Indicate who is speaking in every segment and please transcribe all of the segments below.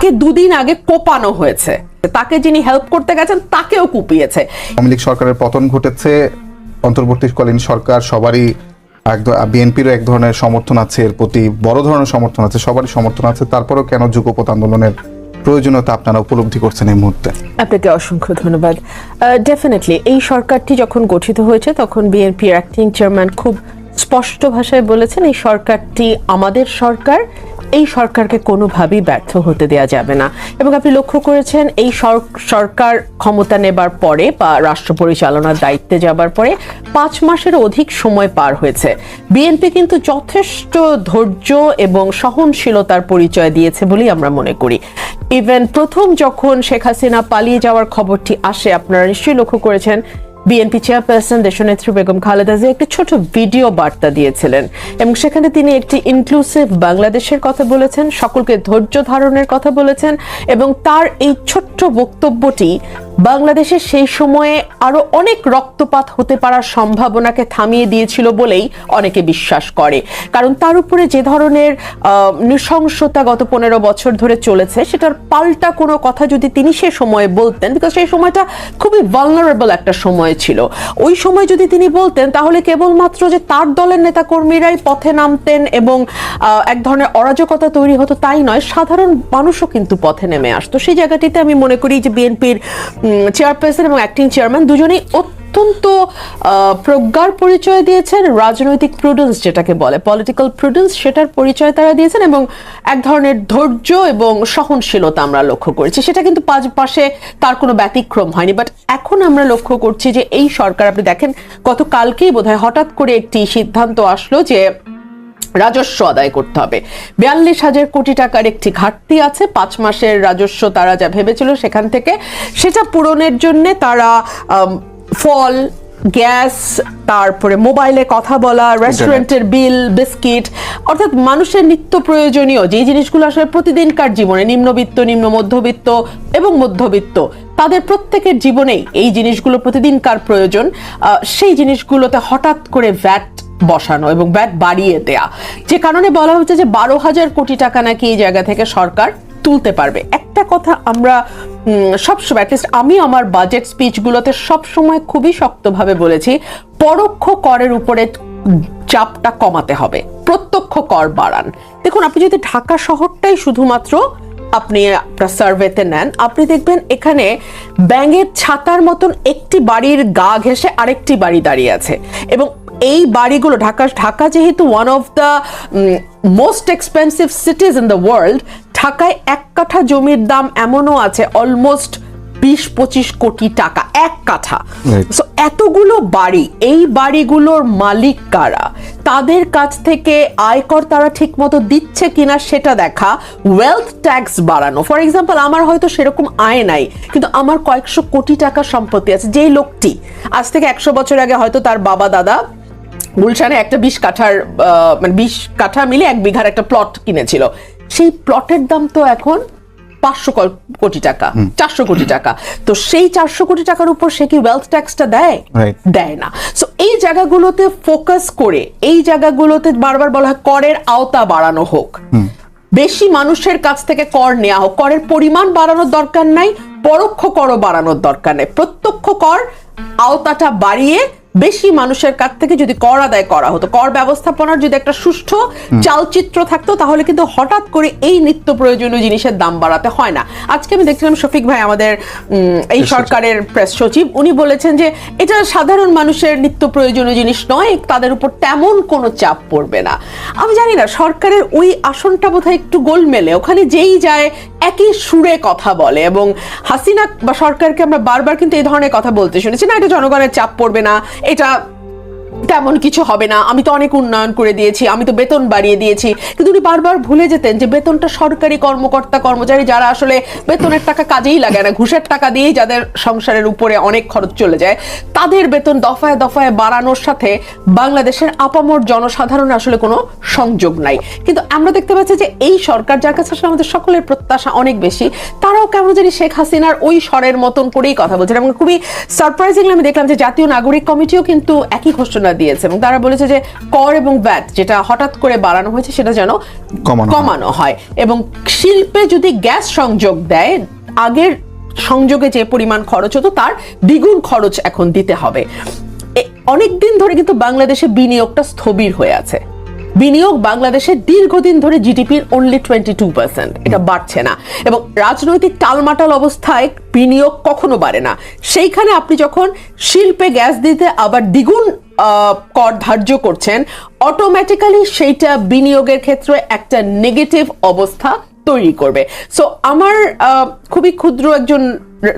Speaker 1: তাকে দুদিন আগে কোপানো হয়েছে। তাকে যিনি হেল্প করতে গেছেন তাকেও কুপিয়েছে।
Speaker 2: আওয়ামী লীগ সরকারের পতন ঘটেছে। অন্তর্বর্তীকালীন সরকার সবারই বিএনপিরও এক ধরনের সমর্থন আছে এর প্রতি বড় ধরনের সমর্থন আছে সবারই সমর্থন আছে। তারপরেও কেন যুগপথ আন্দোলনের প্রয়োজনীয়তা আপনারা উপলব্ধি করছেন এই মুহূর্তে?
Speaker 1: আপনাকে অসংখ্য ধন্যবাদ। ডেফিনেটলি এই সরকারটি যখন গঠিত হয়েছে তখন বিএনপির অ্যাক্টিং চেয়ারম্যান খুব স্পষ্ট ভাষায় বলেছেন এই সরকারটি আমাদের সরকার। এই সরকারকে কোনোভাবেই ব্যর্থ হতে দেওয়া যাবে না। এবং আপনি লক্ষ্য করেছেন, এই সরকার ক্ষমতা নেবার পরে বা রাষ্ট্র পরিচালনার দায়িত্বে যাবার পরে পাঁচ মাসের অধিক সময় পার হয়েছে। বিএনপি কিন্তু যথেষ্ট ধৈর্য এবং সহনশীলতার পরিচয় দিয়েছে বলেই আমরা মনে করি। ইভেন প্রথম যখন শেখ হাসিনা পালিয়ে যাওয়ার খবরটি আসে, আপনারা নিশ্চয়ই লক্ষ্য করেছেন বিএনপি চেয়ারপারসন দেশনেত্রী বেগম খালেদা জিয়া একটি ছোট ভিডিও বার্তা দিয়েছিলেন এবং সেখানে তিনি একটি ইনক্লুসিভ বাংলাদেশের কথা বলেছেন, সকলকে ধৈর্য ধারণের কথা বলেছেন এবং তার এই ছোট্ট বক্তব্যটি বাংলাদেশে সেই সময়ে আরও অনেক রক্তপাত হতে পারার সম্ভাবনাকে থামিয়ে দিয়েছিল বলেই অনেকে বিশ্বাস করে। কারণ তার উপরে যে ধরনের নৃশংসতা গত পনেরো বছর ধরে চলেছে, সেটার পাল্টা কোনো কথা যদি তিনি সে সময়ে বলতেন বিকজ সেই সময়টা খুবই ভালনারেবল একটা সময় ছিল। ওই সময় যদি তিনি বলতেন, তাহলে কেবলমাত্র যে তার দলের নেতাকর্মীরাই পথে নামতেন এবং এক ধরনের অরাজকতা তৈরি হতো তাই নয়, সাধারণ মানুষও কিন্তু পথে নেমে আসতো। সেই জায়গাটিতে আমি মনে করি যে বিএনপির চেয়ারপারসন এবং অ্যাক্টিং চেয়ারম্যান দুজনেই অত্যন্ত প্রজ্ঞার পরিচয় দিয়েছেন, রাজনৈতিক প্রুডেন্স যেটাকে বলে পলিটিক্যাল প্রুডেন্স সেটার পরিচয় তারা দিয়েছেন এবং এক ধরনের ধৈর্য এবং সহনশীলতা আমরা লক্ষ্য করেছি। সেটা কিন্তু পাঁচ পাশে তার কোনো ব্যতিক্রম হয়নি বাট এখন আমরা লক্ষ্য করছি যে এই সরকার, আপনি দেখেন, গতকালকেই বোধহয় হঠাৎ করে একটি সিদ্ধান্ত আসলো যে রাজস্ব আদায় করতে হবে। বিয়াল্লিশ হাজার কোটি টাকার একটি ঘাটতি আছে পাঁচ মাসের রাজস্ব তারা যা ভেবেছিল সেখান থেকে সেটা পূরণের জন্য তারা ফল গ্যাস তারপরে মোবাইলে কথা বলা রেস্টুরেন্টের বিল বিস্কিট অর্থাৎ মানুষের নিত্য প্রয়োজনীয় যে জিনিসগুলো আসলে প্রতিদিনকার জীবনে নিম্নবিত্ত নিম্ন মধ্যবিত্ত এবং মধ্যবিত্ত তাদের প্রত্যেকের জীবনেই এই জিনিসগুলো প্রতিদিনকার প্রয়োজন। সেই জিনিসগুলোতে হঠাৎ করে ভ্যাট বসানো এবং ব্যাট বাড়িয়ে দেয়া। যে কারণে বলা হচ্ছে যে বারো হাজার কোটি টাকা নাকি এই জায়গা থেকে সরকার তুলতে পারবে। একটা কথা আমরা সবসময় অ্যাটলিস্ট আমি আমার বাজেট স্পিচগুলোতে সবসময় খুবই শক্তভাবে বলেছি, পরোক্ষ করের উপরে চাপটা কমাতে হবে। প্রত্যক্ষ কর বাড়ান। দেখুন, আপনি যদি ঢাকা শহরটাই শুধুমাত্র আপনি আপনার সার্ভেতে নেন, আপনি দেখবেন এখানে ব্যাঙের ছাতার মতন একটি বাড়ির গা ঘেঁষে আরেকটি বাড়ি দাঁড়িয়ে আছে। এবং এই বাড়িগুলো ঢাকা ঢাকা যেহেতু one of the most expensive cities in the world ঢাকায় এক কাঠা জমির দাম এমনও আছে অলমোস্ট বিশ পঁচিশ কোটি টাকা এক কাঠা। সো এতগুলো বাড়ি এই বাড়িগুলোর মালিক কারা? তাদের কাছ থেকে আয়কর তারা ঠিক মতো দিচ্ছে কিনা সেটা দেখা ওয়েলথ ট্যাক্স বাড়ানো। ফর এক্সাম্পল আমার হয়তো সেরকম আয় নাই কিন্তু আমার কয়েকশো কোটি টাকা সম্পত্তি আছে যেই লোকটি আজ থেকে একশো বছর আগে হয়তো তার বাবা দাদা গুলশানে একটা বিশ কাঠার মানে বিশ কাঠা মিলে এক বিঘার একটা প্লট কিনেছিল। সেই প্লটের দাম তো এখন পাঁচশো কোটি টাকা চারশো কোটি টাকা। তো সেই চারশো কোটি টাকার উপর সে কি ওয়েলথ ট্যাক্সটা দেয়? দেয় না। সো এই জায়গাগুলোতে ফোকাস করে এই জায়গাগুলোতে বারবার বলা হয় করের আওতা বাড়ানো হোক। বেশি মানুষের কাছ থেকে কর নেওয়া হোক। করের পরিমাণ বাড়ানোর দরকার নাই পরোক্ষ করও বাড়ানোর দরকার নেই। প্রত্যক্ষ কর আওতাটা বাড়িয়ে বেশি মানুষের কাছ থেকে যদি কর আদায় করা হতো কর ব্যবস্থাপনার যদি একটা সুষ্ঠু চালচিত্র থাকতো তাহলে কিন্তু হঠাৎ করে এই নিত্য প্রয়োজনীয় জিনিসের দাম বাড়াতে হয় না। আজকে আমি দেখছিলাম শফিক ভাই আমাদের এই সরকারের প্রেস সচিব উনি বলেছেন যে এটা সাধারণ মানুষের নিত্য প্রয়োজনীয় জিনিস নয় তাদের উপর তেমন কোনো চাপ পড়বে না। আমি জানি না সরকারের ওই আসনটা বোধহয় একটু গোলমেলে ওখানে যেই যায় একই সুরে কথা বলে এবং হাসিনা বা সরকারকে আমরা বারবার কিন্তু এই ধরনের কথা বলতে শুনেছি না এটা জনগণের চাপ পড়বে না এটা তেমন কিছু হবে না। আমি তো অনেক উন্নয়ন করে দিয়েছি, আমি তো বেতন বাড়িয়ে দিয়েছি। কিন্তু উনি বারবার ভুলে যেতেন যে বেতনটা সরকারি কর্মকর্তা, কর্মচারী যারা আসলে বেতনের টাকা কাজেই লাগে না, ঘুষের টাকা দিয়েই যাদের সংসারের উপরে অনেক খরচ চলে যায়, তাদের বেতন দফায় দফায় বাড়ানোর সাথে বাংলাদেশের আপামর জনসাধারণের আসলে কোনো সংযোগ নাই। কিন্তু আমরা দেখতে পাচ্ছি যে এই সরকার, যার কাছে আসলে আমাদের সকলের প্রত্যাশা অনেক বেশি, তারাও কেমন জানি শেখ হাসিনার ওই স্বরের মতন করেই কথা বলছেন এবং খুবই সারপ্রাইজিংলি আমি দেখলাম যে জাতীয় নাগরিক কমিটিও কিন্তু একই ঘোষণা ঘোষণা দিয়েছে এবং তারা বলেছে যে কর এবং ব্যাট যেটা হঠাৎ করে বাড়ানো হয়েছে সেটা যেন
Speaker 2: কমানো হয়।
Speaker 1: এবং শিল্পে যদি গ্যাস সংযোগ দেয় আগের সংযোগে যে পরিমাণ খরচ হতো তার দ্বিগুণ খরচ এখন দিতে হবে। অনেকদিন ধরে কিন্তু বাংলাদেশে বিনিয়োগটা স্থবির হয়ে আছে। বিনিয়োগ বাংলাদেশে দীর্ঘদিন ধরে জিডিপির অনলি টোয়েন্টি টু পার্সেন্ট এটা বাড়ছে না। এবং রাজনৈতিক টালমাটাল অবস্থায় বিনিয়োগ কখনো বাড়ে না। সেইখানে আপনি যখন শিল্পে গ্যাস দিতে আবার দ্বিগুণ কর ধার্য করছেন অটোমেটিক্যালি সেইটা বিনিয়োগের ক্ষেত্রে একটা নেগেটিভ অবস্থা তৈরি করবে। সো আমার খুবই ক্ষুদ্র একজন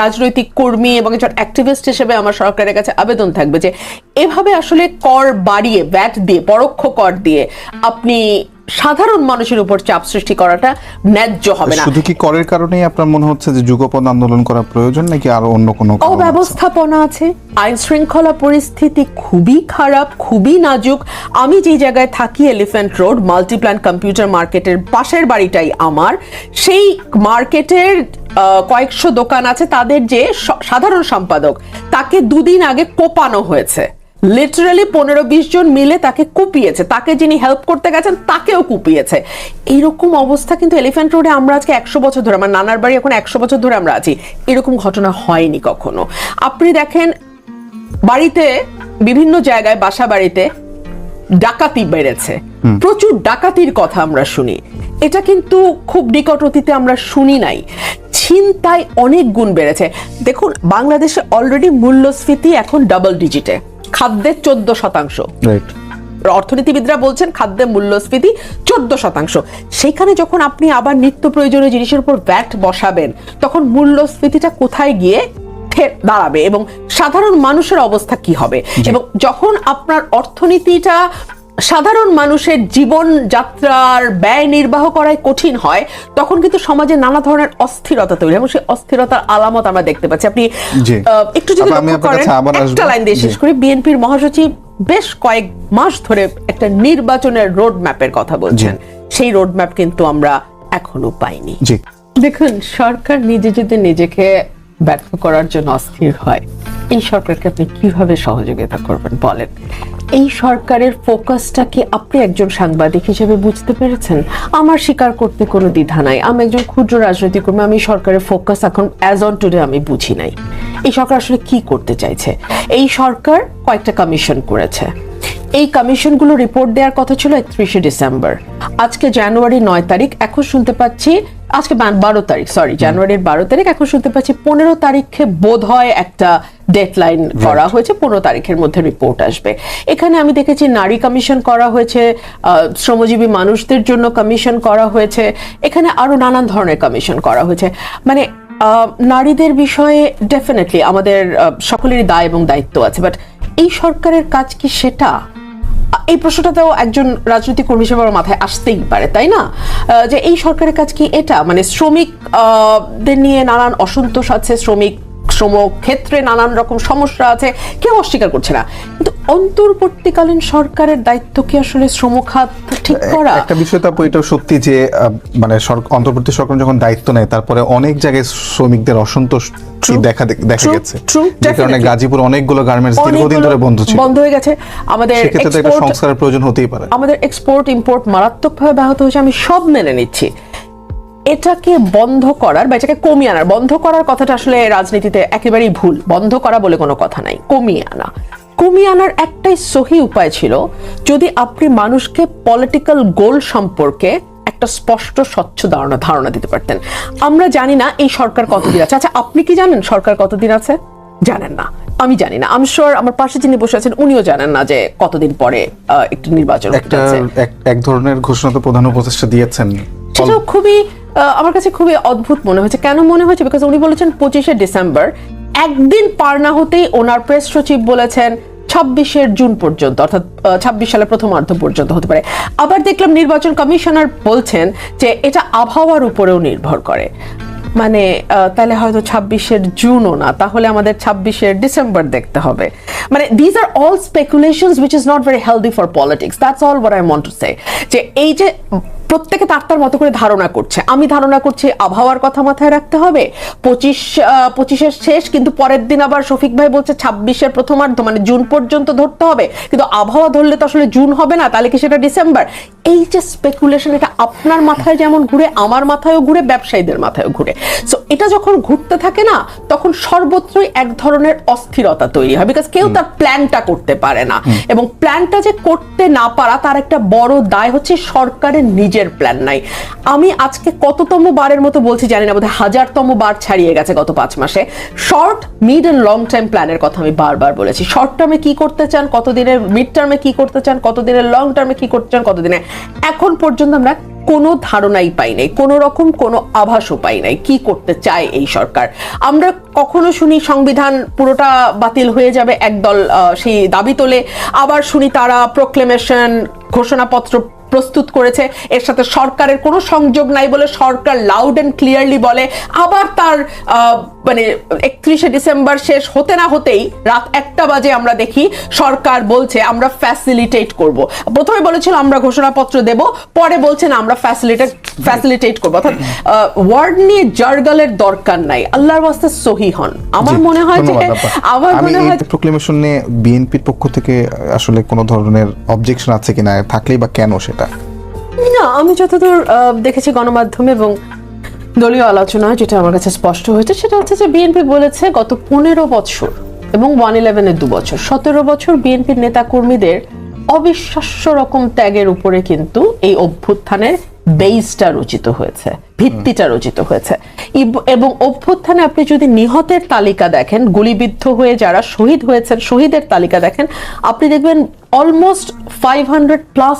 Speaker 1: রাজনৈতিক কর্মী এবং একজন অ্যাক্টিভিস্ট হিসেবে আমার সরকারের কাছে আবেদন থাকবে যে এভাবে আসলে কর বাড়িয়ে ব্যাট দিয়ে পরোক্ষ কর দিয়ে আপনি সাধারণ মানুষের উপর চাপ সৃষ্টি করাটা ন্যায্য হবে না।
Speaker 2: শুধু কি করের কারণেই আপনার মনে হচ্ছে যে যুগপদ আন্দোলন করা প্রয়োজন নাকি আরও অন্য কোনো কারণ আছে?
Speaker 1: অব্যবস্থাপনা আছে আইন শৃঙ্খলা পরিস্থিতি খুবই খারাপ খুবই নাজুক। আমি যে জায়গায় থাকি এলিফ্যান্ট রোড মাল্টিপ্ল্যান কম্পিউটার মার্কেটের পাশের বাড়িটাই আমার। সেই মার্কেটের কয়েকশো দোকান আছে, তাদের যে সাধারণ সম্পাদক, তাকে দুদিন আগে কোপানো হয়েছে। লিটারালি পনেরো বিশ জন মিলে তাকে কুপিয়েছে। তাকে যিনি হেল্প করতে গেছেন, তাকেও কুপিয়েছে। এরকম অবস্থা কিন্তু এলিফ্যান্ট রোডে আমরা আজকে একশো বছর ধরে, আমার নানার বাড়ি এখন একশো বছর ধরে আমরা আছি। এরকম ঘটনা হয়নি কখনো। আপনি দেখেন, বাড়িতে, বিভিন্ন জায়গায়, বাসা বাড়িতে ডাকাতি বেড়েছে। প্রচুর ডাকাতির কথা আমরা শুনি। এটা কিন্তু খুব নিকট অতীতে আমরা শুনি নাই। ছিনতাই অনেক গুণ বেড়েছে। দেখুন বাংলাদেশে অলরেডি মূল্যস্ফীতি এখন ডাবল ডিজিটে খাদ্যের চোদ্দ শতাংশ। অর্থনীতিবিদরা বলছেন খাদ্যের মূল্যস্ফীতি চোদ্দ শতাংশ। সেখানে যখন আপনি আবার নিত্য প্রয়োজনীয় জিনিসের উপর ব্যাট বসাবেন তখন মূল্যস্ফীতিটা কোথায় গিয়ে ঠে- দাঁড়াবে এবং সাধারণ মানুষের অবস্থা কি হবে? এবং যখন আপনার অর্থনীতিটা সাধারণ মানুষের জীবন যাত্রার ব্যয় নির্বাহ করায় কঠিন হয় তখন কিন্তু সমাজে নানা ধরনের অস্থিরতা তৈরি হয় এবং সেই অস্থিরতার আলামত আমরা দেখতে পাচ্ছি। আপনি আহ, একটু যদি একটা লাইন দিয়ে শেষ। করি। বিএনপির মহাসচিব বেশ কয়েক মাস ধরে একটা নির্বাচনের রোড ম্যাপের কথা বলছেন। সেই রোড ম্যাপ কিন্তু আমরা এখনও পাইনি। দেখুন সরকার নিজে যদি নিজেকে ব্যর্থ করার জন্য অস্থির হয়। এই সরকারকে আপনি কীভাবে সহযোগিতা করবেন বলেন? এই সরকারের ফোকাসটা কি আপনি একজন সাংবাদিক হিসেবে বুঝতে পেরেছেন? আমার স্বীকার করতে কোনো দ্বিধা নাই। আমি একজন ক্ষুদ্র রাজনৈতিক কর্মী, আমি সরকারের ফোকাস এখন অ্যাজ অন টুডে আমি বুঝি নাই। এই সরকার আসলে কি করতে চাইছে? এই সরকার কয়েকটা কমিশন করেছে। এই কমিশনগুলো রিপোর্ট দেওয়ার কথা ছিল একত্রিশে ডিসেম্বর। আজকে জানুয়ারি নয় তারিখ এখন শুনতে পাচ্ছি আজকে বারো তারিখ সরি জানুয়ারির বারো তারিখ এখন শুনতে পাচ্ছি পনেরো তারিখে বোধ হয় একটা ডেডলাইন করা হয়েছে পনেরো তারিখের মধ্যে রিপোর্ট আসবে। এখানে আমি দেখেছি নারী কমিশন করা হয়েছে শ্রমজীবী মানুষদের জন্য কমিশন করা হয়েছে এখানে আরও নানান ধরনের কমিশন করা হয়েছে। মানে নারীদের বিষয়ে ডেফিনেটলি আমাদের সকলেরই দায় এবং দায়িত্ব আছে বাট এই সরকারের কাজ কি সেটা? এই প্রশ্নটাতেও একজন রাজনৈতিক কর্মী হিসেবে আমার মাথায় আসতেই পারে, তাই না? যে এই সরকারের কাজ কি এটা? মানে শ্রমিক দের নিয়ে নানান অসন্তোষ আছে, শ্রমিক শ্রম ক্ষেত্রে নানান রকম সমস্যা আছে, কেউ অস্বীকার করছে না। কিন্তু অন্তর্বর্তীকালীন সরকারের দায়িত্ব কি আসলে শ্রম খাত ঠিক করা?
Speaker 2: একটা বিষয় তো আপু এটা সত্যি যে মানে অন্তর্বর্তী সরকার যখন দায়িত্ব নেয় তারপরে অনেক জায়গায় শ্রমিকদের অসন্তোষ দেখা দেখা গেছে। যে কারণে গাজীপুর অনেকগুলো গার্মেন্টস দীর্ঘদিন ধরে বন্ধ ছিল।
Speaker 1: বন্ধ হয়ে গেছে। আমাদের
Speaker 2: সেক্ষেত্রে একটা সংস্কারের প্রয়োজন হতেই পারে।
Speaker 1: আমাদের এক্সপোর্ট ইম্পোর্ট মারাত্মকভাবে ব্যাহত হয়েছে আমি সব মেনে নিচ্ছি। এটাকে বন্ধ করার বা এটাকে কমিয়ে আনার বন্ধ করার কথাটা আসলে রাজনীতিতে একেবারেই ভুল। বন্ধ করা বলে কোনো কথা নাই কমিয়ে আনা। কমিয়ে আনার একটাই সহি উপায় ছিল যদি আপনি মানুষকে পলিটিক্যাল গোল সম্পর্কে একটা স্পষ্ট স্বচ্ছ ধারণা ধারণা দিতে পারতেন। আমরা জানি না এই সরকার কতদিন আছে। আচ্ছা আপনি কি জানেন সরকার কতদিন আছে? জানেন না। আমি জানি না। আমি শিওর আমার পাশে যিনি বসে আছেন উনিও জানেন না যে কতদিন পরে একটি নির্বাচন
Speaker 2: একটা এক- ধরনের ঘোষণা তো প্রধান উপদেষ্টা দিয়েছেন।
Speaker 1: সেটাও খুবই আমার কাছে খুবই অদ্ভুত মনে হয়েছে। কেন মনে হয়েছে? বিকজ উনি বলেছেন পঁচিশে ডিসেম্বর একদিন পার না হতেই ওনার প্রেস সচিব বলেছেন ছাব্বিশের জুন পর্যন্ত, অর্থাৎ ছাব্বিশ সালের প্রথমার্ধ পর্যন্ত হতে পারে। আবার দেখলাম নির্বাচন কমিশনার বলছেন যে এটা আবহাওয়ার উপরেও নির্ভর করে। মানে তাহলে হয়তো ছাব্বিশের জুনও না, তাহলে আমাদের ছাব্বিশের ডিসেম্বর দেখতে হবে। মানে these are all speculations which is not very healthy for politics that's all what I want to say যে এই যে প্রত্যেকে তার তার মতো করে ধারণা করছে। আমি ধারণা করছি আবহাওয়ার কথা মাথায় রাখতে হবে। পঁচিশ পঁচিশের শেষ কিন্তু পরের দিন আবার শফিক ভাই বলছে ছাব্বিশের প্রথমার্ধ মানে জুন পর্যন্ত ধরতে হবে। কিন্তু আবহাওয়া ধরলে তো আসলে জুন হবে না তাহলে কি সেটা ডিসেম্বর? এই যে স্পেকুলেশন এটা আপনার মাথায় যেমন ঘুরে আমার মাথায়ও ঘুরে ব্যবসায়ীদের মাথায়ও ঘুরে। সো এটা যখন ঘুরতে থাকে না তখন সর্বত্রই এক ধরনের অস্থিরতা তৈরি হয় বিকজ কেউ তার প্ল্যানটা করতে পারে না। এবং প্ল্যানটা যে করতে না পারা তার একটা বড় দায় হচ্ছে সরকারের নিজের প্ল্যান নাই। আমি আজকে কততম বারের মতো বলছি জানি না, বোধহয় হাজারতম বার ছাড়িয়ে গেছে গত পাঁচ মাসে। Short mid and long time প্ল্যানের কথা আমি বারবার বলেছি। শর্ট টার্মে কি করতে চান, কতদিনের মিড টার্মে কি করতে চান, কতদিনের লং টার্মে কি করতে চান কতদিনে এখন পর্যন্ত আমরা কোনো ধারণাই পাই নাই, কোনো রকম কোনো আভাসও পাই নাই কি করতে চায় এই সরকার। আমরা কখনো শুনি সংবিধান পুরোটা বাতিল হয়ে যাবে, একদল সেই দাবি তোলে, আবার শুনি তারা প্রোক্লেমেশন ঘোষণাপত্র প্রস্তুত করেছে। এর সাথে সরকারের কোনো সংযোগ নাই বলে সরকার লাউড এন্ড ক্লিয়ারলি বলে। আবার তার মানে একত্রিশে ডিসেম্বর শেষ হতে না হতেই রাত একটা বাজে আমরা দেখি সরকার বলছে আমরা ফ্যাসিলিটেট করব। প্রথমে বলেছিল আমরা ঘোষণাপত্র দেব। পরে বলছেন আমরা ফ্যাসিলিটেট ফ্যাসিলিটেট করব। অর্থাৎ ওয়ার্ড নিয়ে জার্গালের দরকার নাই। আল্লাহর বাস্তে সহি হন। আমার মনে হয় যে আমার মনে হয়
Speaker 2: প্রোক্লেমেশন নিয়ে বিএনপির পক্ষ থেকে আসলে কোনো ধরনের অবজেকশন আছে কিনা থাকলেই বা কেন সেটা?
Speaker 1: না, আমি যতদূর দেখেছি গণমাধ্যমে এবং দলীয় আলোচনা যেটা আমার কাছে স্পষ্ট হয়েছে, সেটা হচ্ছে যে বিএনপি বলেছে গত পনেরো বছর এবং ওয়ান ইলেভেনের দু বছর সতেরো বছর বিএনপির নেতা কর্মীদের অবিশ্বাস্য রকম ত্যাগের উপরে কিন্তু এই অভ্যুত্থানের বেইসটা রচিত হয়েছে, ভিত্তিটা রচিত হয়েছে। এবং অভ্যুত্থানে আপনি যদি নিহতের তালিকা দেখেন, গুলিবিদ্ধ হয়ে যারা শহীদ হয়েছেন, শহীদের তালিকা দেখেন, আপনি দেখবেন অলমোস্ট ফাইভ হান্ড্রেড প্লাস